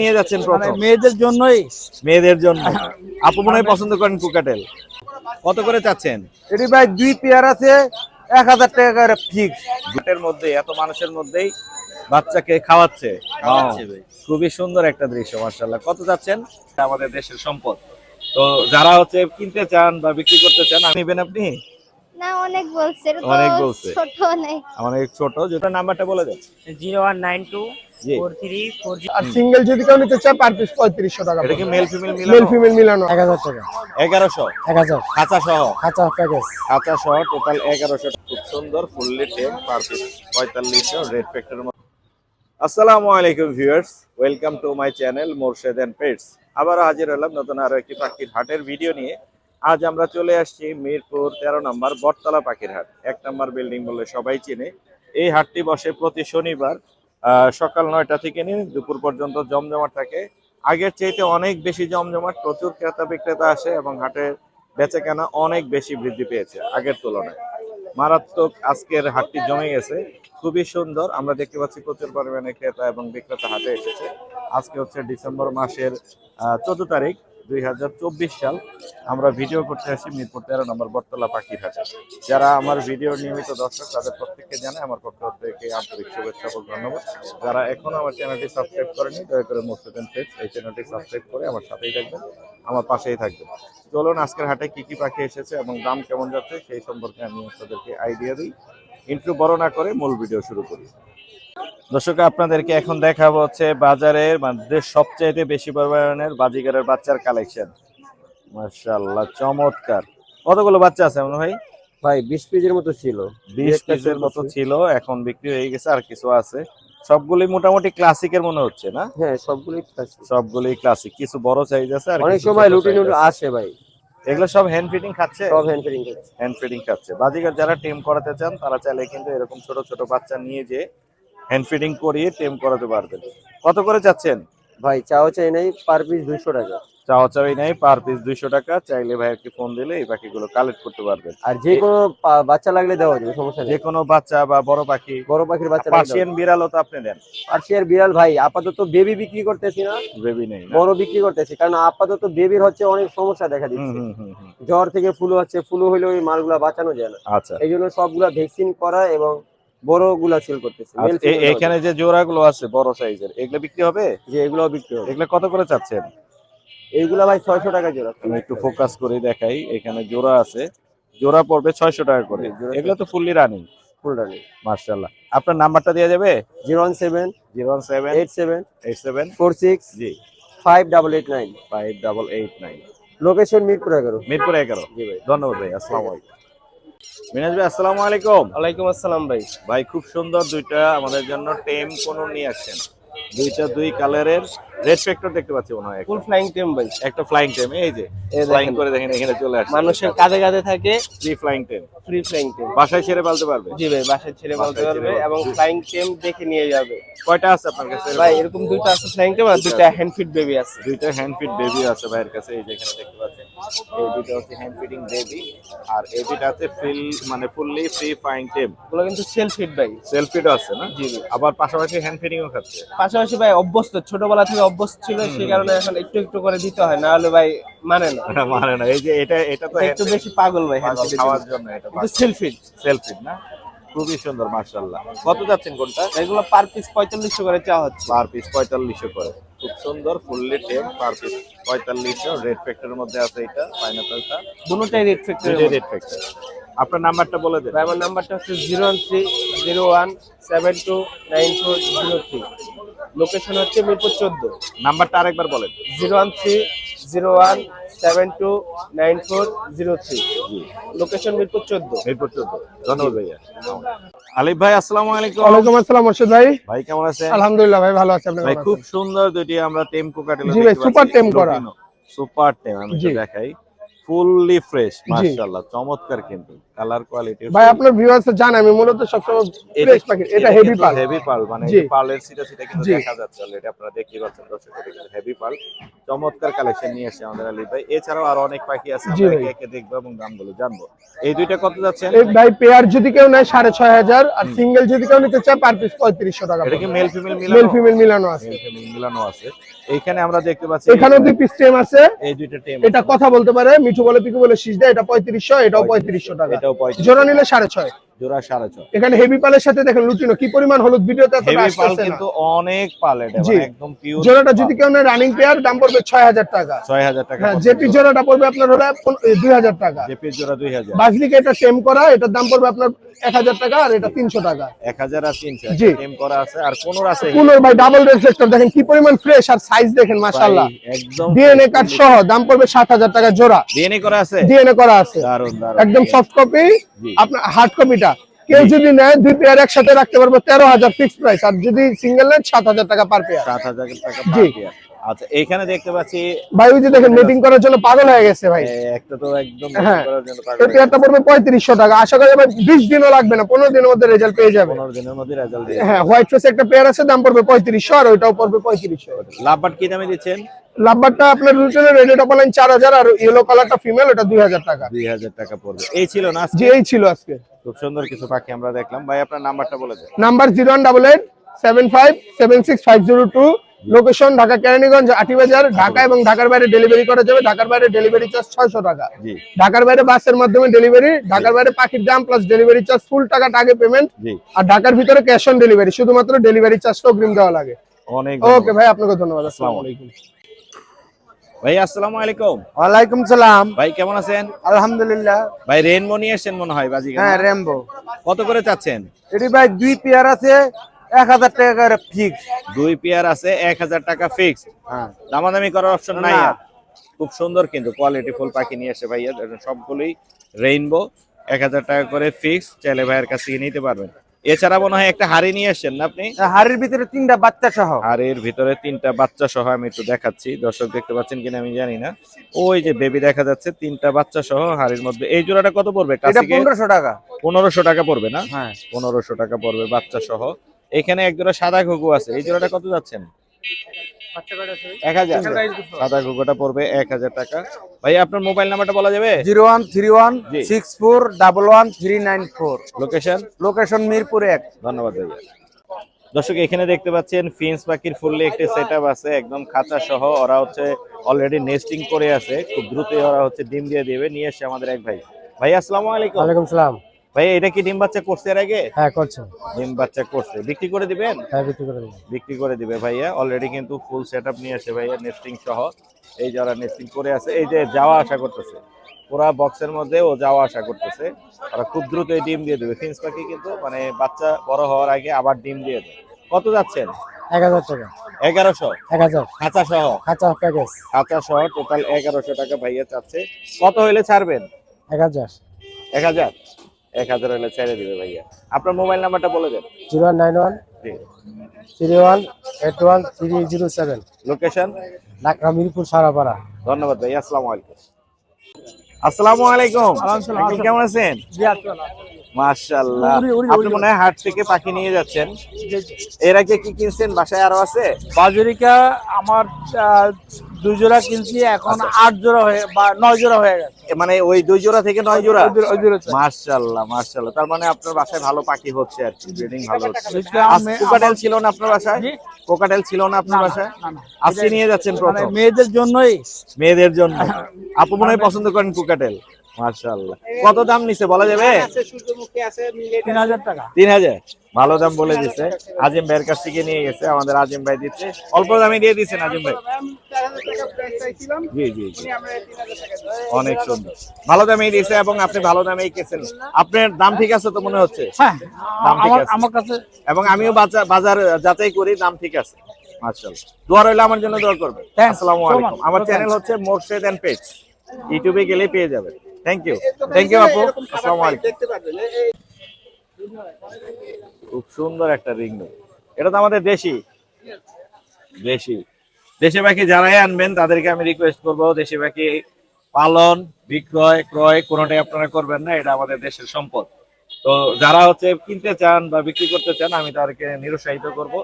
নিয়ে যাচ্ছেন মানে প্রথম? মেয়েদের জন্যই। মেয়েদের জন্য। আপু মনে পছন্দ করেন কুকাটেল। কত করে চাচ্ছেন? এটি ভাই দুই পেয়ার আছে এক হাজার টাকা করে ফিক্স গুটের মধ্যে এত মানুষের মধ্যেই বাচ্চাকে খাওয়াচ্ছে। খাওয়াচ্ছে খুবই সুন্দর একটা দৃশ্য মার্শাল্লাহ কত চাচ্ছেন? আমাদের দেশের সম্পদ। তো যারা হচ্ছে কিনতে চান বা বিক্রি করতে চান নেবেন আপনি? না অনেক বলছে। অনেক বলছে। ছোট অনেক আমাদের ছোট যেটা নাম্বারটা বলে দেন। জিরো ওয়ান নাইন টু জি। ফোর থ্রি ফোর আর সিঙ্গেল যদি কেউ নিতে চায় পার পিস পঁয়ত্রিশশো টাকা এটা কি মেল ফিমেল মেল ফিমেল মিলানো? এক হাজার টাকা। এগারোশো? এক হাজার খাঁচা সহ কাঁচা প্যাকেজ খাঁচা সহ টোটাল এগারোশো খুব সুন্দর ফুললি টেম পার পিস পঁয়তাল্লিশশো রেড ফ্যাক্টরের মধ্যে আসসালামু আলাইকুম viewers welcome to my channel Morshed and pets আবারও হাজির হলাম নতুন আরও একটি পাখির হাটের ভিডিও নিয়ে। আজ আমরা চলে আসছি মিরপুর তেরো নম্বর বটতলা পাখির হাট। এক নম্বর বিল্ডিং বলে সবাই চিনে। এই হাটটি বসে প্রতি শনিবার সকাল নয়টা থেকে নিয়ে দুপুর পর্যন্ত জমজমাট থাকে। আগের চাইতে অনেক বেশি জমজমাট, প্রচুর ক্রেতা বিক্রেতা আসে এবং হাটের বেচা কেনা অনেক বেশি বৃদ্ধি পেয়েছে আগের তুলনায়। মারাত্মক আজকের হাটটি জমে গেছে। খুবই সুন্দর। আমরা দেখতে পাচ্ছি প্রচুর পরিমাণে ক্রেতা এবং বিক্রেতা হাটে এসেছে। আজকে হচ্ছে ডিসেম্বর মাসের চোদ্দ তারিখ। দুই হাজার চব্বিশ সাল আমরা ভিডিও করতে আসি মিরপুর তেরো নম্বর বটতলা পাখির হাটে যারা আমার ভিডিও নিয়মিত দর্শক, তাদের প্রত্যেককে জানাই আমার পক্ষ থেকে আন্তরিক শুভেচ্ছা ও ধন্যবাদ। যারা এখনও আমার চ্যানেলটি সাবস্ক্রাইব করেনি দয়া করে মোস্টেন পেজ এই চ্যানেলটি সাবস্ক্রাইব করে আমার সাথেই থাকবেন, আমার পাশেই থাকবেন। চলুন, আজকের হাটে কী কী পাখি এসেছে এবং দাম কেমন যাচ্ছে সেই সম্পর্কে আমি আপনাদেরকে আইডিয়া দিই। ইন্ট্রো বড় না করে মূল ভিডিও শুরু করি। দর্শক আপনাদেরকে এখন দেখাবো হচ্ছে বাজারের মধ্যে সবচাইতে বেশি পরিমাণের বাজিগারের বাচ্চার কালেকশন। মাশাআল্লাহ চমৎকার। কতগুলো বাচ্চা আছে মনে ভাই ভাই বিশ পিসের মতো ছিল। বিশ পিসের মতো ছিল এখন বিক্রি হয়ে গেছে আর কিছু আছে। সবগুলি মোটামুটি ক্লাসিকের মনে হচ্ছে না? হ্যাঁ সবগুলোই আছে সবগুলি ক্লাসিক কিছু বড় সাইজ আছে আর অনেক সময় ছোট লুটি লুটি আসে ভাই। এগুলো সব হ্যান্ড ফিটিং খাচ্ছে? সব হ্যান্ড ফিটিং হ্যান্ড ফিডিং খাচ্ছে। বাজিগার যারা টেম করাতে চান তারা চাইলে কিন্তু এরকম ছোট ছোট বাচ্চা নিয়ে যে হ্যান্ড ফিডিং করিয়ে টেম করাতে পারবেন। কত করে চাচ্ছেন? ভাই চাও চাই নাই পার পিস দুইশো টাকা। চাওয়া চাওয়াই নাই পার পিস দুইশো টাকা। চাইলে ভাইয়াকে ফোন দিলে এই পাখিগুলো কালেক্ট করতে পারবেন। আর যে কোনো বাচ্চা লাগলে দেওয়া যাবে সমস্যা যে কোনো বাচ্চা বা বড় পাখি বড় পাখির বাচ্চা পার্সিয়ান বিড়ালও তো আপনি দেন পার্সিয়ার বিড়াল ভাই আপাতত বেবি বিক্রি করতেছি না। বেবি নেই বড় বিক্রি করতেছি কারণ আপাতত বেবির হচ্ছে অনেক সমস্যা দেখা দিচ্ছে। জ্বর থেকে ফ্লু হচ্ছে ফ্লু হলে ওই মালগুলা বাঁচানো যায় না। আচ্ছা। এই জন্য সবগুলা ভ্যাকসিন করা এবং বড়গুলা সেল করতেছে আচ্ছা, এখানে যে জোড়াগুলো আছে বড় সাইজের এগুলো বিক্রি হবে? যে এগুলো বিক্রি হবে। এগুলো কত করে চাচ্ছেন? এইগুলা ভাই ছয়শো টাকা জোড়া। আমি একটু ফোকাস করে দেখাই এখানে জোড়া আছে। জোড়া পড়বে ছয়শো টাকা করে। এগুলো তো ফুললি রানিং ফুল রানি মার্শাল্লাহ আপনার নাম্বারটা দেওয়া যাবে? Zero one seven zero one seven eight seven eight seven four six জি। Five double eight nine. Five double eight nine. Location Mirpur এগারো। মিরপুর এগারো। জি ভাই। ধন্যবাদ ভাই আসসালামু আলাইকুম। মিনাজ ভাই আসসালামু আলাইকুম। ওয়ালাইকুম আসসালাম ভাই। ভাই খুব সুন্দর দুইটা আমাদের জন্য টেম কোন নিয়ে আসছেন। দুইটা দুই কালারের রেড ফ্যাক্টর দেখতে পাচ্ছি মনে হয় ফুল ফ্লাইং টেম ভাই। একটা ফ্লাইং টেম এই যে ফ্লাইং করে দেখেন এখানে চলে আসছে। মানুষের কাঁধে কাঁধে থাকে three flying tame free flying tame বাসায় ছেড়ে পালতে পারবে? জি ভাই বাসায় ছেড়ে বলতে পারবে এবং ফ্লাইং টেম দেখে নিয়ে যাবে। কয়টা আছে আপনার কাছে? ভাই এরকম দুইটা আছে ফ্লাইং টেম আর দুইটা হ্যান্ড ফিট বেবি আছে। দুইটা হ্যান্ড ফিট বেবি আছে ভাইয়ের কাছে এই যে এখানে দেখতে পাচ্ছেন এই হচ্ছে হ্যান্ড ফিটিং বেবি আর এই আছে ফিল মানে ফুললি ফ্রি ফাইং টেম ওগুলো কিন্তু সেল ফিট ভাই। সেলফিটও আছে না? জি আবার পাশাপাশি হ্যান্ড ফিটিংও খাচ্ছে। পাশাপাশি ভাই অভ্যস্ত ছোটবেলা থেকে অভ্যস্ত ছিল সেই কারণে এখন একটু একটু করে দিতে হয় না হলে ভাই মানে না। মানে না। এই যে এটা এটা তো একটু বেশি পাগল ভাই হ্যান্ড পাগল খাওয়ার জন্য এটা কিন্তু সেল ফিট সেলফিট না? খুবই সুন্দর মার্শাল্লাহ কত যাচ্ছেন কোনটা? এগুলো পার পিস পঁয়তাল্লিশশো করে চাওয়া হচ্ছে। পার পিস পঁয়তাল্লিশশো করে। খুব সুন্দর ফুললি টেম পার পিস পঁয়তাল্লিশশো রেড ফ্যাক্টরের মধ্যে আছে এটা পাইনাপেলটা দুটোটাই রেড ফ্যাক্টরি রেড ফ্যাক্টর আপনার নাম্বারটা বলে দেন। আমার নাম্বারটা হচ্ছে zero one three zero one seven two nine four zero three location হচ্ছে মিরপুর চোদ্দ। নাম্বারটা আরেকবার বলেন। Zero one three zero one seven two nine four zero three. Location Mirpur চোদ্দ। মিরপুর চোদ্দ। ধন্যবাদ ভাইয়া। আলিফ ভাই আসসালামু আলাইকুম। ওয়ালাইকুম আসসালাম মোর্শেদ ভাই। ভাই কেমন আছেন? আলহামদুলিল্লাহ ভাই ভালো আছি আপনি ভাই খুব সুন্দর দুটি আমরা টেম কোকাটেল জি ভাই, সুপার tame করা। সুপার টেম আমি দেখাই। ফুললি ফ্রেশ মাশাআল্লাহ চমৎকার কিন্তু। কালার কোয়ালিটি ভাই আপনার ভিউয়ার্স জানেন আমি মূলত সবসময় ফ্রেশ এটা হেভি পাল। হেভি পাল মানে পালের সিটা সিটা কিন্তু দেখা যাচ্ছে অলরেডি আপনারা দেখতে পাচ্ছেন দর্শক এটা কিন্তু হেভি পাল। চমৎকার কালেকশন নিয়ে আসছে আমাদের আলী ভাই। এছাড়াও আরও অনেক পাখি আছে আমরা একে একে দেখব এবং দামগুলো জানব। এই দুইটা কত যাচ্ছেন এই ভাই পেয়ার যদি কেউ নেয় সাড়ে ছয় হাজার আর সিঙ্গেল যদি কেউ নিতে চায় পার পিস পঁয়ত্রিশশো টাকা এটা কি মেল ফিমেল মেল মিলানো? ফিমেল মিলানো আছে। মেল মিলানো আছে। এইখানে আমরা দেখতে পাচ্ছি এখানেও দুই পিস টেম আছে। এই দুইটা টেম এটা কথা বলতে পারে মিঠু বলে পিকু বলে শীষ দেয় এটা পঁয়ত্রিশশো এটাও পঁয়ত্রিশশো। টাকা। জোড়া নিলে সাড়ে ছয়। জোড়া সাড়ে ছয়। এখানে হেভি পালের সাথে দেখেন লুটিনো কি পরিমাণ হলুদ? ভিডিওতে হেভি পাল না। কিন্তু অনেক পাল এটা একদম পিওর জোড়াটা যদি কেউ নেয় রানিং পেয়ার দাম পড়বে ছয় হাজার টাকা। ছয় হাজার টাকা হ্যাঁ জেপি জোড়াটা পড়বে আপনার হলো দুই হাজার টাকা। জেপির জোড়া দুই হাজার। বাজলিকে এটা সেম করা এটার দাম পড়বে আপনার এক হাজার টাকা আর এটা তিনশো টাকা। এক হাজার আর তিনশো জি। টেম করা আছে। আর কোনোর আছে। পুনর ভাই ডাবল রেফ্লেক্টর দেখেন কি পরিমাণ ফ্রেশ আর সাইজ দেখেন মাশাআল্লাহ। একদম ডিএনএ কার্ড সহ দাম পড়বে সাত হাজার টাকা জোড়া। ডিএনএ করা আছে? ডিএনএ করা আছে। দারুণ দারুণ একদম সফট কপি। আপনার হার্ড কপিটা কেউ যদি নেয় দুই পেয়ার একসাথে রাখতে পারব তেরো হাজার ফিক্সড প্রাইস আর যদি সিঙ্গেল নেয় সাত হাজার টাকা পার পেয়ার সাত হাজার টাকা জি। আচ্ছা এইখানে দেখতে পাচ্ছি ভাই ওই যে দেখেন মিটিং করার জন্য পাগল হয়ে গেছে ভাই। একটা তো একদম হ্যাঁ। করার জন্য পাগল এই পেয়ারটা পড়বে পঁয়ত্রিশশো টাকা। আশা করি ভাই বিশ দিনও লাগবে না পনেরো দিনের মধ্যে রেজাল্ট পেয়ে যাবে। পনেরো দিনের মধ্যে রেজাল্ট হ্যাঁ হোয়াইট ফেস একটা পেয়ার আছে দাম পড়বে পঁয়ত্রিশশো আর ওইটাও পড়বে পঁয়ত্রিশশো। লাভবাট কি দামে দিচ্ছেন? লাভবারটা আপনার রুটেনের রেডি টপালাইন চার হাজার আর ইয়েলো কালারটা ফিমেল ওটা দুই হাজার টাকা। দুই হাজার টাকা পড়বে। এই ছিল না আজকে? যে এই ছিল আজকে। খুব সুন্দর কিছু পাখি আমরা দেখলাম। ভাই আপনার নাম্বারটা বলে দেন। Number zero one double eight seven five seven six five zero two. Location Dhaka Keraniganj Atibazar. Dhaka এবং ঢাকার বাইরে ডেলিভারি করা যাবে। ঢাকার বাইরে ডেলিভারি চার্জ ছয়শো টাকা। ঢাকার বাইরে বাসের মাধ্যমে ডেলিভারি ঢাকার বাইরে পাখির দাম প্লাস ডেলিভারি চার্জ ফুল টাকাটা আগে পেমেন্ট আর ঢাকার ভিতরে ক্যাশ অন ডেলিভারি শুধুমাত্র ডেলিভারি চার্জটা অগ্রিম দেওয়া লাগে। অনেক ওকে ভাই আপনাকে ধন্যবাদ। আসসালামু আলাইকুম। ভাই আসসালামু আলাইকুম। ওয়ালাইকুম সালাম। ভাই কেমন আছেন? আলহামদুলিল্লাহ। ভাই রেনবো নিয়ে এসেছেন মনে হয় বাজি হ্যাঁ রেমবো কত করে চাচ্ছেন? এটি ভাই দুই পেয়ার আছে এক হাজার টাকা করে ফিক্স দুই পেয়ার আছে এক হাজার টাকা ফিক্স হ্যাঁ। দামাদামি করার অপশন নাই আর। খুব সুন্দর কিন্তু কোয়ালিটি ফুল পাখি নিয়ে এসে ভাইয়া সবগুলোই রেইনবো এক হাজার টাকা করে ফিক্স চাইলে ভাইয়ের কাছ থেকে নিতে পারবেন। এছাড়া মনে হয় একটা হাড়ি নিয়ে এসেছেন না আপনি? হাড়ির ভিতরে তিনটা বাচ্চা সহ। হাড়ির ভিতরে তিনটা বাচ্চা সহ আমি একটু দেখাচ্ছি। দর্শক দেখতে পাচ্ছেন কিনা আমি জানি না। ওই যে বেবি দেখা যাচ্ছে তিনটা বাচ্চা সহ হাড়ির মধ্যে। এই জোড়াটা কত পড়বে? এটা কাছে পনেরোশো টাকা। পনেরোশো টাকা পড়বে না? হ্যাঁ। পনেরোশো টাকা পড়বে বাচ্চা সহ। এখানে এক জোড়া সাদা ঘুঘু আছে। এই জোড়াটা কত যাচ্ছেন? এক হাজার। সাদা ঘুঘুটা পড়বে এক হাজার টাকা। ভাই আপনার মোবাইল নাম্বারটা বলা যাবে? Zero one three one six four double one three nine four. Location location Mirpur এক। ধন্যবাদ ভাইয়া দর্শক এখানে দেখতে পাচ্ছেন ফিন্স পাখির ফুললি একটি সেট আছে একদম খাঁচা সহ। ওরা হচ্ছে অলরেডি নেস্টিং করে আছে। খুব দ্রুতই ওরা হচ্ছে ডিম দিয়ে দেবে। নিয়ে এসছে আমাদের এক ভাই। ভাই আসসালামু আলাইকুম। ওয়ালাইকুম সালাম। ভাই এটা কি ডিম বাচ্চা করছে এর আগে? হ্যাঁ করছ। ডিম বাচ্চা করছে। বিক্রি করে দিবেন? হ্যাঁ বিক্রি করে দেবো বিক্রি করে দিবে ভাইয়া। অলরেডি কিন্তু ফুল সেট নিয়ে আসে ভাইয়া নেস্টিং সহ। এই যারা নেস্টিং করে আছে এই যে যাওয়া আসা করতেছে পুরা বক্সের মধ্যে ও যাওয়া আসা করতেছে। ওরা খুব দ্রুত এই ডিম দিয়ে দেবে। ফিন্স পাখি কিন্তু মানে বাচ্চা বড় হওয়ার আগে আবার ডিম দিয়ে দেবে কত যাচ্ছেন? এগারোশো? খাঁচা সহ খাঁচা সহ টোটাল এগারোশো টাকা ভাইয়া চাচ্ছে। কত হইলে ছাড়বেন? এক হাজার। এক হাজার? এক হাজার হলে ছেড়ে দিবে ভাইয়া। আপনার মোবাইল নাম্বারটা বলে দেন। Zero one nine one three one eight one three zero seven. Location? Dhaka Mirpur Sarapara. ধন্যবাদ ভাই আসসালামু আলাইকুম। আসসালামু আলাইকুম। আঙ্কেল কেমন আছেন? মাশাআল্লাহ। আপনি মনে হয় হাট থেকে পাখি নিয়ে যাচ্ছেন। এর আগে কি কিনছেন? বাসায় আরও আছে? বাজরিকা আমার দুই জোড়া কিনছি এখন আট জোড়া হয়ে বা নয় জোড়া হয়ে গেছে। মানে ওই দুই জোড়া থেকে নয় জোড়া? মার্শাল্লাহ মার্শাল্লাহ তার মানে আপনার বাসায় ভালো পাখি হচ্ছে আর কি ব্রিডিং ভালো হচ্ছে। কোকাটেল ছিল না আপনার বাসায়? জি? কোকাটেল ছিল না আপনার বাসায়। আজকে নিয়ে যাচ্ছেন মানে প্রথম। মেয়েদের জন্যই। মেয়েদের জন্য। আপু মনে হয় পছন্দ করেন কুকাটেল মাশাআল্লাহ। কত দাম নিছে বলা যাবে? তিন হাজার টাকা। তিন হাজার? ভালো দাম বলে দিচ্ছে আজিম ভাইয়ের কাছ থেকে নিয়ে গেছে আমাদের আজিম ভাই দিচ্ছে। অল্প দামে দিয়ে দিচ্ছেন আজিম ভাই। জি জি জি। অনেক সুন্দর। ভালো দামেই দিয়েছে এবং আপনি ভালো দামেই কেছেন। আপনার দাম ঠিক আছে তো মনে হচ্ছে? হ্যাঁ দাম ঠিক আছে। আমার কাছে এবং আমিও বাজা- বাজার যাচাই করি দাম ঠিক আছে। মাশাআল্লাহ। দোয়া রইলে আমার জন্য দোয়া করবেন। Thanks. আসসালামু আলাইকুম। আমার চ্যানেল হচ্ছে মোরশেদ এন্ড পেজ ইউটিউবে গেলে পেয়ে যাবেন। থ্যাংক ইউ থ্যাংক ইউ আপু আসসালামু আলাইকুম খুব সুন্দর একটা রিং এটা তো আমাদের দেশি। দেশি। দেশি পাখি যারাই আনবেন তাদেরকে আমি রিকোয়েস্ট করব দেশি পাখি পালন বিক্রয় ক্রয় কোনোটাই আপনারা করবেন না এটা আমাদের দেশের সম্পদ। তো যারা হচ্ছে কিনতে চান বা বিক্রি করতে চান আমি তাদেরকে নিরুৎসাহিত করব।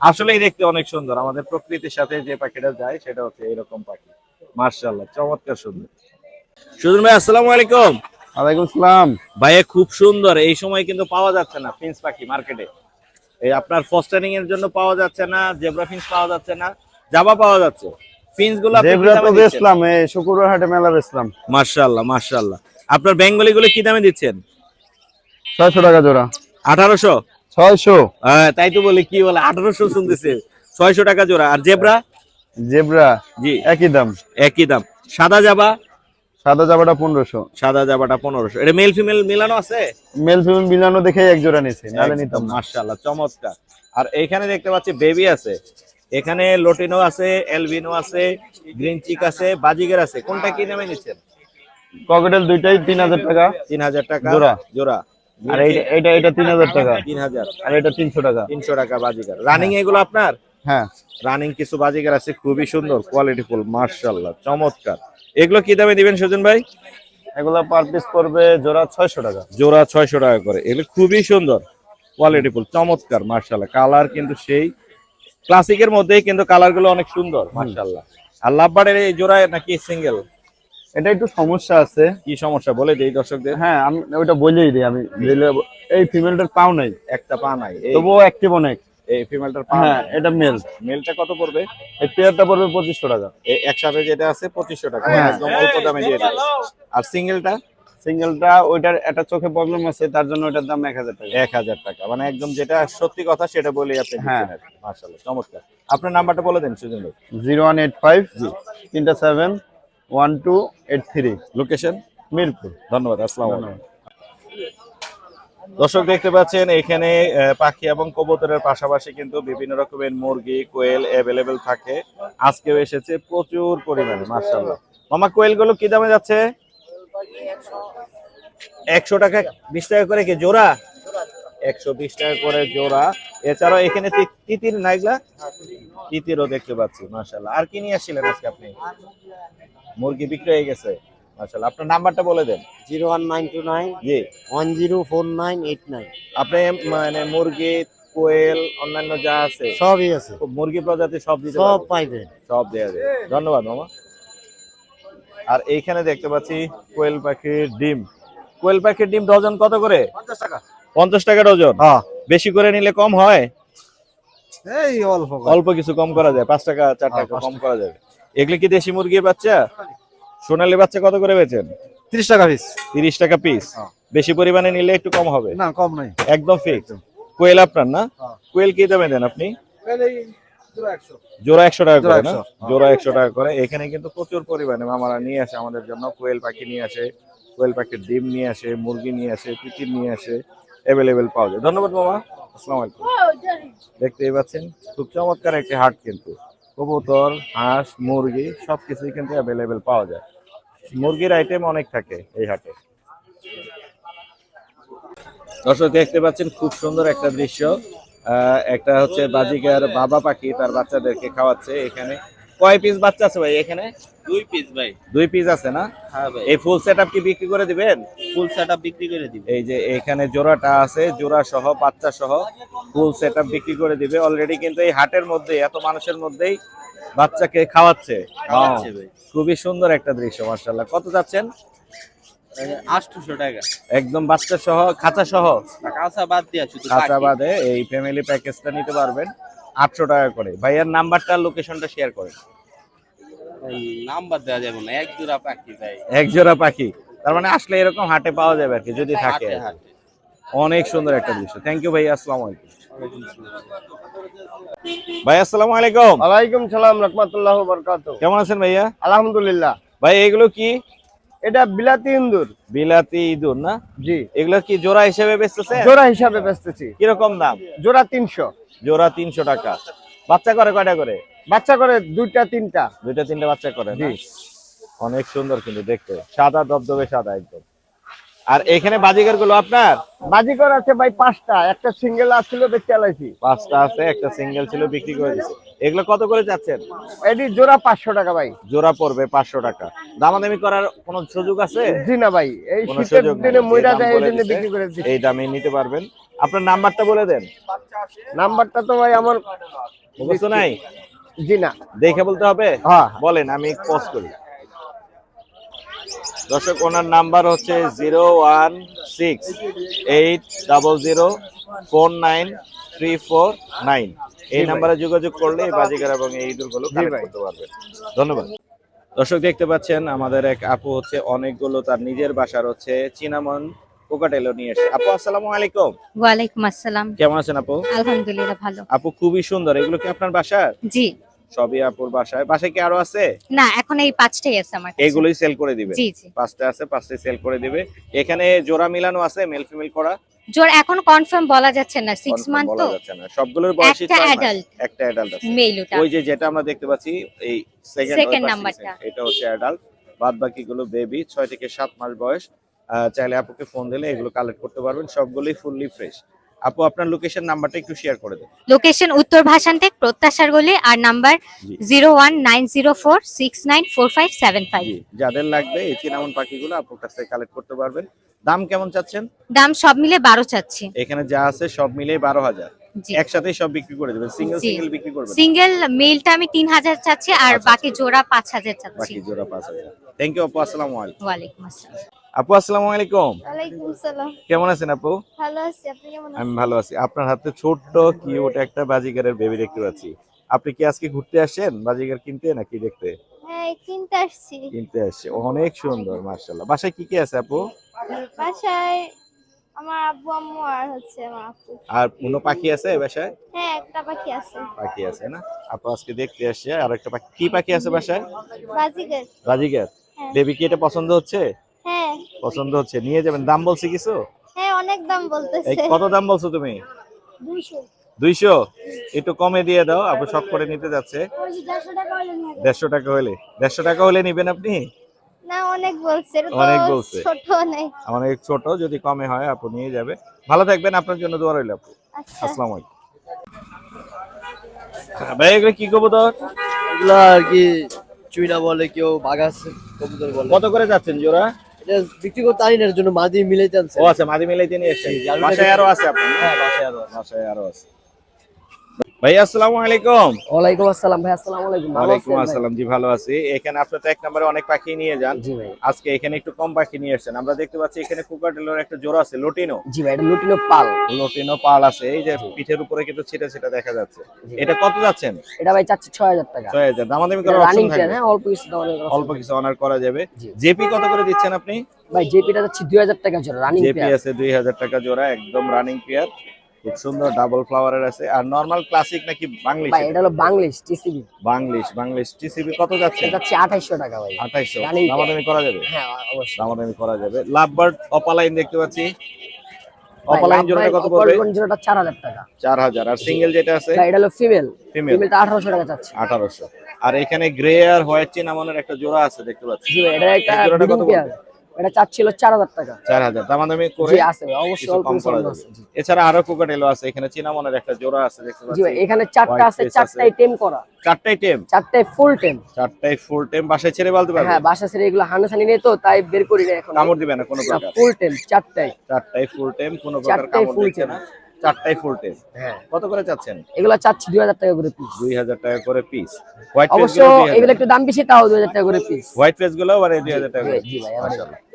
আসলেই দেখতে অনেক সুন্দর। আমাদের প্রকৃতির সাথে যে পাখিটা যায় সেটা হচ্ছে এরকম পাখি। মার্শাল্লাহ চমৎকার সুন্দর। সুজন ভাই আসসালামু আলাইকুম। ওয়ালাইকুম ভাইয়া খুব সুন্দর। এই সময় কিন্তু পাওয়া যাচ্ছে না ফিন্স পাখি মার্কেটে। এই আপনার ফস্টারিং এর জন্য পাওয়া যাচ্ছে না জেব্রা ফিন্স পাওয়া যাচ্ছে না জাবা পাওয়া যাচ্ছে। ফিন্সগুলো জেব্রা তো বেচলাম এই শুক্রবার হাটে মেলা বেচলাম। মার্শাল্লাহ মার্শাল্লাহ আপনার বেঙ্গলি গুলো কি দামে দিচ্ছেন? ছয়শো টাকা জোড়া। আঠারোশো? ছয়শো। তাই তো বলি কি বলে আঠারোশো শুনতেছে। ছয়শো টাকা জোড়া। আর জেব্রা? জেব্রা জি। একই দাম। একই দাম। সাদা জাবা? সাদা জামাটা পনেরোশো। সাদা জাবাটা পনেরোশো। এটা মেল ফিমেল মিলানো আছে? মেল ফিমেল মিলানো দেখে এক জোড়া নিছি নাহলে নিতাম মার্শাল্লাহ চমৎকার। আর এইখানে দেখতে পাচ্ছি বেবি আছে। এখানে লোটিনো আছে এলবিনো আছে গ্রিন চিক আছে বাজিগের আছে। কোনটা কি দামে নিচ্ছেন? ককেটেল দুইটাই তিন হাজার টাকা। তিন হাজার টাকা। জোড়া। জোড়া। আর এইটা এটা এটা তিন হাজার টাকা। তিন হাজার। আর এটা তিনশো টাকা। তিনশো টাকা বাজিগার রানিং এগুলো আপনার? হ্যাঁ। রানিং কিছু বাজিগার আছে খুবই সুন্দর কোয়ালিটি ফুল মার্শাল্লাহ চমৎকার। এগুলো কি দামে দিবেন সুজন ভাই? এগুলা পার পিস পড়বে জোড়া ছয়শো টাকা। জোড়া ছয়শো টাকা করে। এগুলো খুবই সুন্দর। কোয়ালিটি ফুল চমৎকার মার্শাল্লাহ কালার কিন্তু সেই। ক্লাসিকের মধ্যেই কিন্তু কালারগুলো অনেক সুন্দর মার্শাল্লাহ আর লাভবার্ডের এই জোড়ায় নাকি সিঙ্গেল এটা একটু সমস্যা আছে। কি সমস্যা? বলে দেই দর্শকদের। হ্যাঁ আমি ওইটা বলেই দিই আমি এই ফিমেলটার পাও নাই। একটা পা নাই তবুও অ্যাক্টিভ অনেক। এই ফিমেলটার পা হ্যাঁ এটা মেল মেলটা কত পড়বে? এই পেয়ারটা পড়বে টাকা। এই একসাথে যেটা আছে টাকা। হ্যাঁ। একদম অল্প দামে দিয়ে আর সিঙ্গেলটা সিঙ্গেলটা ওইটার একটা চোখে প্রবলেম আছে তার জন্য ওইটার দাম এক হাজার টাকা। এক হাজার টাকা। মানে একদম যেটা সত্যি কথা সেটা বলেই আপনি হ্যাঁ। আর চমৎকার। আপনার নাম্বারটা বলে দেন সুজন ভাই। জিরো ওয়ান এইট ফাইভ তিনটা seven one two eight three. Location Mirpur. ধন্যবাদ আসসালামু আলাইকুম। দর্শক দেখতে পাচ্ছেন, এখানে পাখি এবং কবুতরের পাশাপাশি কিন্তু বিভিন্ন রকমের মুরগি, কোয়েল অ্যাভেলেবেল থাকে। আজকেও এসেছে প্রচুর পরিমাণে মার্শাল্লাহ মামা কোয়েলগুলো কি দামে যাচ্ছে? একশো টাকা, বিশ টাকা করে কি জোড়া? একশো বিশ টাকা করে জোড়া। এছাড়াও এখানে তিতির নাইগলা তিতিরও দেখতে পাচ্ছি মার্শাল্লাহ আর কি নিয়ে আসছিলেন আজকে আপনি? মুরগি বিক্রি হয়ে গেছে। মার্শাল্লাহ আপনার নাম্বারটা বলে দেন। Zero one nine two nine জি। One zero four nine eight nine. আপনি মানে মুরগি কোয়েল অন্যান্য যা আছে সবই আছে। মুরগি প্রজাতি সব দিতে সব পাইবেন সব দেওয়া যায় ধন্যবাদ মামা। আর এইখানে দেখতে পাচ্ছি কোয়েল পাখির ডিম। কোয়েল পাখির ডিম ডজন কত করে? পঞ্চাশ টাকা। পঞ্চাশ টাকা ডজন? হ্যাঁ। বেশি করে নিলে কম হয়? এই অল্প অল্প কিছু কম করা যায় পাঁচ টাকা চার টাকা কম করা যাবে। এগুলি কি দেশি মুরগির বাচ্চা? সোনালী বাচ্চা কত করে বেচেন? তিরিশ টাকা পিস তিরিশ টাকা পিস বেশি পরিমাণে নিলে একটু কম হবে? না কম নাই। একদম ফিক্স কোয়েল আপনার না? কোয়েল কি দামে দেন আপনি? জোড়া একশো। টাকা করে না? জোড়া একশো টাকা করে। এখানে কিন্তু প্রচুর পরিমাণে মামারা নিয়ে আসে আমাদের জন্য। কোয়েল পাখি নিয়ে আসে কোয়েল পাখির ডিম নিয়ে আসে মুরগি নিয়ে আসে তিতির নিয়ে আসে অ্যাভেলেবেল পাওয়া যায়। ধন্যবাদ মামা। আসসালামু আলাইকুম। দেখতেই পাচ্ছেন খুব চমৎকার একটি হাট কিন্তু। কবুতর, হাঁস, মুরগি সব কিছুই কিন্তু অ্যাভেলেবেল পাওয়া যায়। মুরগির আইটেম অনেক থাকে এই হাটে। দর্শক, দেখতে পাচ্ছেন খুব সুন্দর একটা দৃশ্য। একটা হচ্ছে বাজিকার বাবা পাখি তার বাচ্চাদেরকে খাওয়াচ্ছে এখানে। কয় পিস বাচ্চা আছে ভাই এখানে? দুই পিস ভাই। দুই পিস আছে না? হ্যাঁ ভাই। এই ফুল সেটআপ কি বিক্রি করে দিবেন? ফুল সেটআপ বিক্রি করে দিব। এই যে এখানে জোড়াটা আছে জোড়া সহ বাচ্চা সহ ফুল সেটআপ বিক্রি করে দিবে। অলরেডি কিন্তু এই হাটের মধ্যে এত মানুষের মধ্যেই বাচ্চাকে খাওয়াচ্ছে। খাওয়াচ্ছে ভাই। খুবই সুন্দর একটা দৃশ্য মার্শাল্লাহ কত যাচ্ছেন? আটশোশো টাকা। একদম বাচ্চা সহ খাঁচা সহ কাঁচা বাদ দিয়া খাঁচা বাদে এই ফ্যামিলি প্যাকেজটা নিতে পারবেন। আটশো টাকা করে। ভাইয়ার নাম্বারটা লোকেশনটা শেয়ার করেন। ভাই, নাম্বার দেওয়া যাবে না এক জোড়া পাখি ভাই। এক জোড়া পাখি। তার মানে আসলে এরকম হাটে পাওয়া যাবে আর কি যদি থাকে অনেক সুন্দর একটা দৃশ্য। থ্যাংক ইউ ভাই আসসালামু আলাইকুম। ভাই আসসালামু আলাইকুম। ওয়ালাইকুম সালাম রহমতুল্লাহ বরকাত কেমন আছেন ভাইয়া? আলহামদুলিল্লাহ। ভাই এগুলো কি? এটা বিলাতি ইন্দুর বিলাতি ইঁদুর না? জি। এগুলো কি জোড়া হিসেবে বেচতেছে? জোড়া হিসাবে বেচতেছি। কীরকম দাম? জোড়া তিনশো। জোড়া তিনশো টাকা। বাচ্চা করে কয়টা করে? বাচ্চা করে দুইটা তিনটা। দুইটা তিনটা বাচ্চা করে না? অনেক সুন্দর কিন্তু দেখতে। সাদা দবদবে সাদা একদম। আর এখানে বাজিকারগুলো আপনার? বাজিকর আছে ভাই পাঁচটা। একটা সিঙ্গেল আসছিল আলাইছি। পাঁচটা আছে একটা সিঙ্গেল ছিল বিক্রি করে দিচ্ছে এগুলো কত করে যাচ্ছেন? এটি জোড়া পাঁচশো টাকা ভাই। জোড়া পড়বে পাঁচশো টাকা। দামাদামি করার কোনো সুযোগ আছে? জি না ভাই এই শীতের সুযোগ। দিনে মইরা দাম এই জন্য বিক্রি করে দিচ্ছি। এই দামে নিতে পারবেন। আপনার নাম্বারটা বলে দেন। নাম্বারটা তো ভাই আমার মুখস্থ নাই? জি না। দেখে বলতে হবে? হ্যাঁ। বলেন আমি পজ করি। দর্শক ওনার নাম্বার হচ্ছে zero one six eight double zero four nine three four nine. এই নাম্বারে যোগাযোগ করলে এই বাজিকার এবং এই ইঁদুরগুলো কালেক্ট করতে পারবেন। ধন্যবাদ। দর্শক দেখতে পাচ্ছেন আমাদের এক আপু হচ্ছে অনেকগুলো তার নিজের বাসার হচ্ছে চিনামন কোকাটেলো নিয়ে এসে আপু আসসালামু আলাইকুম। ওয়ালাইকুম আসসালাম। কেমন আছেন আপু? আলহামদুলিল্লাহ ভালো। আপু খুবই সুন্দর। এগুলো কি আপনার বাসা জি। সবই আপুর বাসায়। বাসায় কি আরও আছে? না এখন এই পাঁচটাই আছে আমার এগুলোই সেল করে দিবে? জি জি। পাঁচটা আছে পাঁচটাই সেল করে দিবে। এখানে জোড়া মিলানো আছে মেল ফিমেল করা? জোর এখন কনফার্ম বলা যাচ্ছে না সিক্স মান্থ বলা তো। যাচ্ছে না। সবগুলোর বয়সই একটা adult। একটা অ্যাডাল্ট আছে। মেল ওটা। ওই যে যেটা আমরা দেখতে পাচ্ছি এই সেকেন্ড নাম্বারটা। এটা হচ্ছে অ্যাডাল্ট বাদ বাকি গুলো বেবি ছয় থেকে সাত মাস বয়স। চাইলে আপুকে ফোন দিলে এগুলো কালেক্ট করতে পারবেন। সবগুলোই ফুললি ফ্রেশ আপু আপনার লোকেশন নাম্বারটা একটু শেয়ার করে দেন। লোকেশন উত্তর ভাষান্টেক প্রত্যাশার গলি আর number. Zero one nine zero four six nine four five seven five যাদের লাগবে এই চিনামন পাখিগুলো আপুর কাছ থেকে কালেক্ট করতে পারবেন। দাম কেমন চাচ্ছেন? দাম সব মিলে বারো চাচ্ছি। এখানে যা আছে সব মিলিয়ে বারো হাজার। জি। একসাথেই সব বিক্রি করে দেবেন। সিঙ্গেল সিঙ্গেল বিক্রি করবেন। সিঙ্গেল মেলটা আমি তিন হাজার চাচ্ছি আর আচ্ছা, বাকি জোড়া পাঁচ হাজার চাচ্ছি। বাকি জোড়া পাঁচ হাজার। থ্যাংক ইউ আপু। আসসালামু আলাইকুম। ওয়ালাইকুম আসসালাম। আপু আসসালামু আলাইকুম। ওয়ালাইকুম আসসালাম। কেমন আছেন আপু? ভালো আছি আপনি কেমন আমি ভালো আছি। আপনার হাতে ছোট্ট কিউট একটা বাজিগারের বেবি দেখতে পাচ্ছি। আপনি কি আজকে ঘুরতে আসেন? বাজিগার কিনতে নাকি দেখতে? হ্যাঁ কিনতে আসছি। কিনতে আসছে। অনেক সুন্দর মার্শাল্লাহ বাসায় কি কি আছে আপু? বাসায় আমার আব্বু আম্মু আর হচ্ছে আমার আপু। আর কোনো পাখি আছে বাসায়? হ্যাঁ একটা পাখি আছে। পাখি আছে না? আপু আজকে দেখতে আসছে। আর একটা পাখি কি পাখি আছে বাসায়? বাজিগার। বাজিগার। হ্যাঁ। বেবি কি এটা পছন্দ হচ্ছে? হ্যাঁ। পছন্দ হচ্ছে। নিয়ে যাবেন। দাম বলছে কিছু? হ্যাঁ অনেক দাম বলতেছে। কত দাম বলছো তুমি? দুইশো। দুইশো? একটু কমে দিয়ে দাও। আপু শখ করে নিতে যাচ্ছে। দেড়শো টাকা হলে। দেড়শো টাকা হলে নিবেন আপনি? না অনেক বলছে। অনেক বলছে। ছোট অনেক। আমার এক ছোট। যদি কমে হয় আপু নিয়ে যাবে। ভালো থাকবেন। আপনার জন্য দোয়া রইল আপু। আচ্ছা। আসসালামু আলাইকুম। ভাই এগুলো কি কবুতর? এগুলো আর কি চুইনা বলে কেউ বাগাস কবুতর বলে। কত করে যাচ্ছেন জোড়া? এটা বিক্রি করতে আনি না এর জন্য মাদি মিলাইতে আনছে। ও আছে মাদি মিলাইতে নিয়ে এসেছেন। বাসায় আরও আছে আপনার? হ্যাঁ বাসায় আরও বাসায় আরও আছে। ভাই আসসালামু আলাইকুম। ওয়ালাইকুম আসসালাম ভাই আসসালামু আলাইকুম। ভালো ওয়ালাইকুম আসসালাম জি ভালো আছি। এখানে আপনি তো এক নম্বরে অনেক পাখি নিয়ে যান। জি ভাই। আজকে এখানে একটু কম পাখি নিয়ে এসেছেন আমরা দেখতে পাচ্ছি এখানে কুকাটেলোর একটা জোড়া আছে লটিনো। জি ভাই এটা লুটিনো পাল। লটিনো পাল আছে। এই যে পিঠের উপরে কিন্তু ছিটা ছিটা দেখা যাচ্ছে। এটা কত যাচ্ছেন? এটা ভাই চাচ্ছে ছয় হাজার টাকা। ছয় হাজার। দামাদামি করার রানিং অপশন থাকবে। হ্যাঁ অল্প কিছু দাম অল্প কিছু অনার করা যাবে। জেপি কত করে দিচ্ছেন আপনি? ভাই জেপিটা যাচ্ছে টাকা জোড়া রানিং জেপি আছে দুই হাজার টাকা জোড়া একদম রানিং পেয়ার খুব সুন্দর ডাবল ফ্লাওয়ারের আছে। আর নর্মাল ক্লাসিক নাকি বাংলিশ ভাই এটা? হলো বাংলিশ টিসিবি বাংলিশ বাংলিশ। টিসিবি কত যাচ্ছে? যাচ্ছে আঠাইশশো টাকা ভাই। আঠাইশো Running pair। দামাদামি করা যাবে? হ্যাঁ অবশ্যই। দামাদামি করা যাবে। লাভবার্ড অপালাইন দেখতে পাচ্ছি। অপালাইন লাভ জোড়াটা কত পড়বে? অপরগণ জোড়াটা চার হাজার টাকা। চার হাজার। আর সিঙ্গেল যেটা আছে? এটা হলো ফিমেল ফিমেল ফিমেলটা আঠারোশো টাকা চাচ্ছে। আঠারোশো। আর এখানে গ্রে আর হোয়াইট চিনামনের একটা জোড়া আছে দেখতে পাচ্ছি। জি এটা একটা জোড়াটা কত pair। এটা চাচ্ছিল চার হাজার টাকা। চার হাজার দামাদামি করে আছে অবশ্যই অল্প আছে, এছাড়া আরও কোকাটেলো আছে এখানে চিনামনের একটা জোড়া আছে দেখতে পাচ্ছি এখানে চারটা আছে চারটাই টেম করা। চারটাই টেম চারটাই ফুল টেম চারটাই ফুল টেম বাসায় ছেড়ে বলতে পারবে হ্যাঁ বাসা ছেড়ে এগুলো হানাসানি নেই তো তাই বের করি না এখন। কামড় দিবে না কোনো প্রকার। ফুল টেম চারটাই। চারটাই ফুল টেম কোনো প্রকার কামড় দিচ্ছে না। চারটাই ফুল হ্যাঁ। কত করে চাচ্ছেন? এগুলো চাচ্ছি দুই হাজার টাকা করে পিস দুই হাজার টাকা করে পিস হোয়াইট অবশ্য এগুলো একটু দাম বেশি তাও দুই হাজার টাকা করে পিস হোয়াইট ফেসগুলো আবার দুই হাজার টাকা করে জি ভাই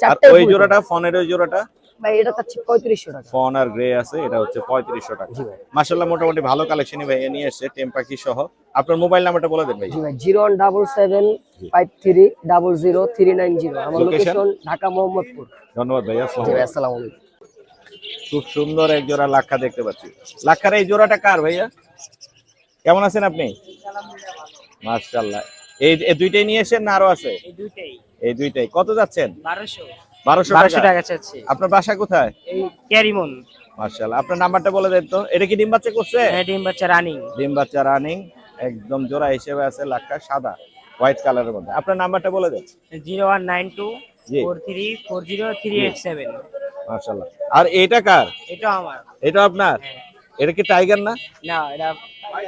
আর ওই জোড়াটা ফোনের ওই জোড়াটা? ভাই এটা চাচ্ছি পঁয়ত্রিশশো টাকা। ফোন আর গ্রে আছে এটা হচ্ছে পঁয়ত্রিশশো টাকা। মাসাল্লাহ মোটামুটি ভালো কালেকশনই ভাই নিয়ে এসছে টেম পাখি সহ। আপনার মোবাইল নাম্বারটা বলে দেন ভাই। Zero one double seven five three double zero three nine zero. আমার লোকেশন ঢাকা মোহাম্মদপুর। ধন্যবাদ ভাই জি আসসালামু আলাইকুম। খুব সুন্দর এক জোড়া লাক্ষা দেখতে পাচ্ছি। লাক্ষার এই জোড়াটা কার ভাইয়া? কেমন আছেন আপনি? মার্শাল্লাহ এই দুইটাই নিয়ে এসেন না আরও আছে? এই দুইটাই। কত যাচ্ছেন? বারোশো। বারোশো টাকা। চাচ্ছি আপনার বাসা কোথায়? ক্যারিমন। মার্শাল্লাহ আপনার নাম্বারটা বলে দেন তো। এটা কি ডিম বাচ্চা করছে? হ্যাঁ ডিম বাচ্চা রানিং। ডিম বাচ্চা রানিং। একদম জোড়া হিসেবে আছে লাক্ষা সাদা হোয়াইট কালারের মধ্যে। আপনার নাম্বারটা বলে দেন। Zero one nine two four three four zero three eight seven. মার্শাল্লাহ আর এটা কার? এটা আমার। এটা আপনার? হ্যাঁ। এটা কি টাইগার না? না এটা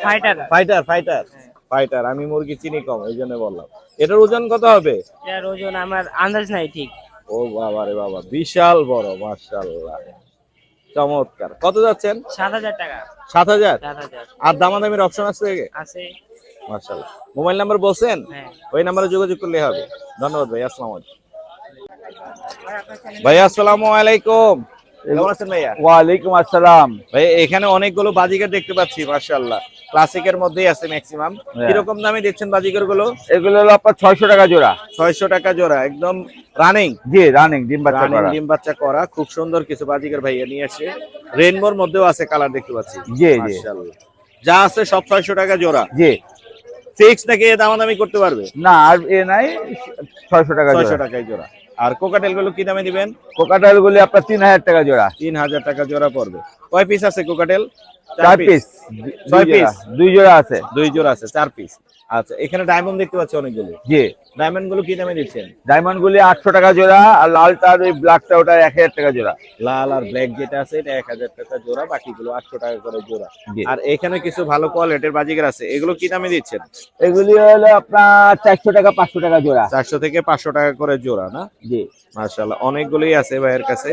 ফাইটার ফাইটার ফাইটার ফাইটার আমি মুরগি চিনি কম এই জন্য বললাম। এটার ওজন কত হবে? এটার ওজন আমার আন্দাজ নাই ঠিক। ও বাবা রে বাবা বিশাল বড় মাশাআল্লাহ। চমৎকার। কত যাচ্ছেন? সাত হাজার টাকা। সাত হাজার? আর দামাদামির অপশন আছে আছে। মার্শাল্লাহ মোবাইল নাম্বার বলছেন? হ্যাঁ। ওই নাম্বারে যোগাযোগ করলে হবে। ধন্যবাদ ভাই আসসালামু আলাইকুম। ভাই আসসালামু আলাইকুম। কেমন আছেন ভাইয়া? ওয়ালাইকুম আসসালাম। ভাই এখানে অনেকগুলো বাজিকার দেখতে পাচ্ছি ক্লাসিকের মধ্যেই আছে ম্যাক্সিমাম কীরকম দামে দিচ্ছেন বাজিকারগুলো এগুলো হলো আপনার ছয়শো টাকা জোড়া। ছয়শো টাকা জোড়া একদম রানিং জি রানিং ডিম বাচ্চা করা। ডিম বাচ্চা করা খুব সুন্দর কিছু বাজিকার ভাইয়া নিয়ে আসে। রেনবোর মধ্যেও আছে কালার দেখতে পাচ্ছি। জি, জি। যা আছে সব ছয়শো টাকা জোড়া। জি। ফিক্স নাকি দামাদামি করতে পারবে? না আর এ নাই ছয়শো টাকা ছয়শো জোড়া টাকায় জোড়া। আর কোকাটেলগুলো কি দামে দিবেন? কোকাটাল গুলি আপনার তিন হাজার টাকা জোড়া। তিন হাজার টাকা জোড়া পড়বে। কয় পিস আছে কোকাটেল? চার পিস ছয় piece? দুই জোড়া আছে। দুই জোড়া আছে চার পিস আচ্ছা এখানে ডায়মন্ড দেখতে পাচ্ছি অনেকগুলো। জি। ডায়মন্ডগুলো কি দামে দিচ্ছেন? ডায়মন্ড গুলি আটশো টাকা জোড়া আর লালটা আর ওই ব্ল্যাকটা ওটা এক হাজার টাকা জোড়া। লাল আর ব্ল্যাক যেটা আছে এটা এক হাজার টাকা জোড়া বাকিগুলো আটশো টাকা করে জোড়া। আর এখানে কিছু ভালো কোয়ালিটির বাজিকার আছে এগুলো কি দামে দিচ্ছেন? এগুলি হলো আপনার চারশো টাকা পাঁচশো টাকা জোড়া। চারশো থেকে পাঁচশো টাকা করে জোড়া না? জি। মার্শাল্লাহ অনেকগুলোই আছে ভাইয়ের কাছে।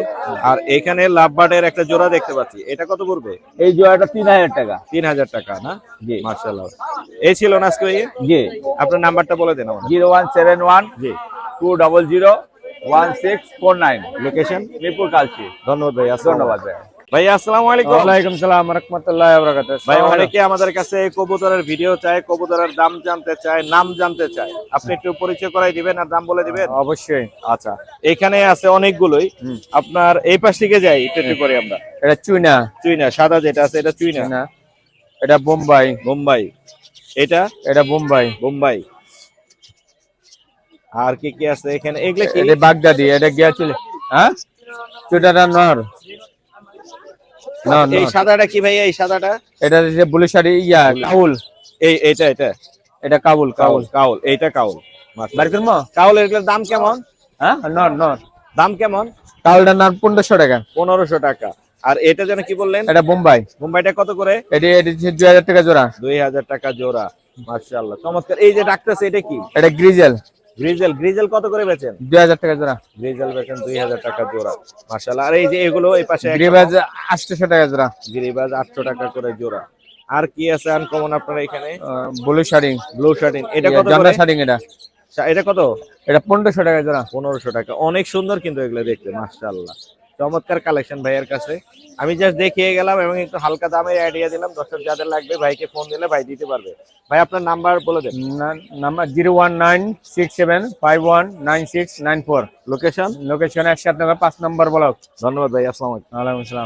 আর এখানে লাভবার্ডের একটা জোড়া দেখতে পাচ্ছি এটা কত পড়বে? এই জোড়াটা তিন হাজার টাকা। তিন হাজার টাকা না? জি। মার্শাল্লাহ এই ছিল না আজকে? জি। আপনার নাম্বারটা বলে দেন আমার জিরো ওয়ান সেভেন ওয়ান জি। Two double zero one six four nine. Location Mirpur Kalshi. ধন্যবাদ ভাই ধন্যবাদ ভাই। ভাই আসসালামু আলাইকুম। ওয়ালাইকুম সালাম রহমতুল্লাহ বরকাত ভাই অনেকে আমাদের কাছে কবুতরের ভিডিও চায় কবুতরের দাম জানতে চায় নাম জানতে চায়। আপনি একটু পরিচয় করাই দিবেন আর দাম বলে দিবেন? অবশ্যই। আচ্ছা এখানে আছে অনেকগুলোই। আপনার এই পাশ থেকে যাই একটু একটু করে আমরা। এটা চুইনা। চুইনা সাদা যেটা আছে এটা চুইনা। চুইনা। এটা বোম্বাই। বোম্বাই। এটা? এটা বোম্বাই। বোম্বাই। আর কি কি আছে এখানে? এগুলো কি? এটা বাগদাদি এটা গিয়া চলে হ্যাঁ? চুইটাটা নর। এই সাদাটা কি ভাইয়া এই সাদাটা? এটা যে বুলিশারি ইয়া কাউল। এই এটা এটা এটা কাবুল কাউল কাউল। কাউল এইটা কাউল। বাড়ি করব কাউল এগুলোর দাম কেমন? হ্যাঁ নর নর। দাম কেমন? কাউলটার নাম পনেরোশো টাকা। পনেরোশো টাকা। আর এটা যেন কি বললেন? এটা বোম্বাই। বোম্বাইটা কত করে? এটি এটি দুই হাজার টাকা জোড়া। দুই হাজার টাকা জোড়া। মার্শাল্লাহ চমৎকার। এই যে ডাকতেছে এটা কি? এটা গ্রিজেল। গ্রিজেল। গ্রিজেল কত করে বেচেন? দুই হাজার টাকা জোড়া। গ্রিজেল বেচেন দুই হাজার টাকা জোড়া। মার্শাল্লাহ আর এই যে এগুলো এই পাশে গ্রিবাজ আটশোশো টাকা জোড়া। গিরিবাজ আটশো টাকা করে জোড়া। আর কি আছে আনকমন আপনার এখানে? ব্লু শাড়ি। ব্লু শার্টিন এটা কত জামরা করে? এটা। এটা কত? এটা পনেরোশো টাকা জোড়া। পনেরোশো টাকা। অনেক সুন্দর কিন্তু এগুলো দেখতে মার্শাল্লাহ চমৎকার কালেকশন ভাইয়ের কাছে। আমি জাস্ট দেখিয়ে গেলাম এবং একটু হালকা দামে আইডিয়া দিলাম। দর্শক যাদের লাগবে ভাইকে ফোন দিলে ভাই দিতে পারবে। ভাই আপনার নাম্বার বলে দেন। Number zero one nine six seven five one nine six nine four location location একসাথে পাঁচ নম্বর ব্লক ধন্যবাদ ভাই আসসালাম আলাইকুম। আসসালাম।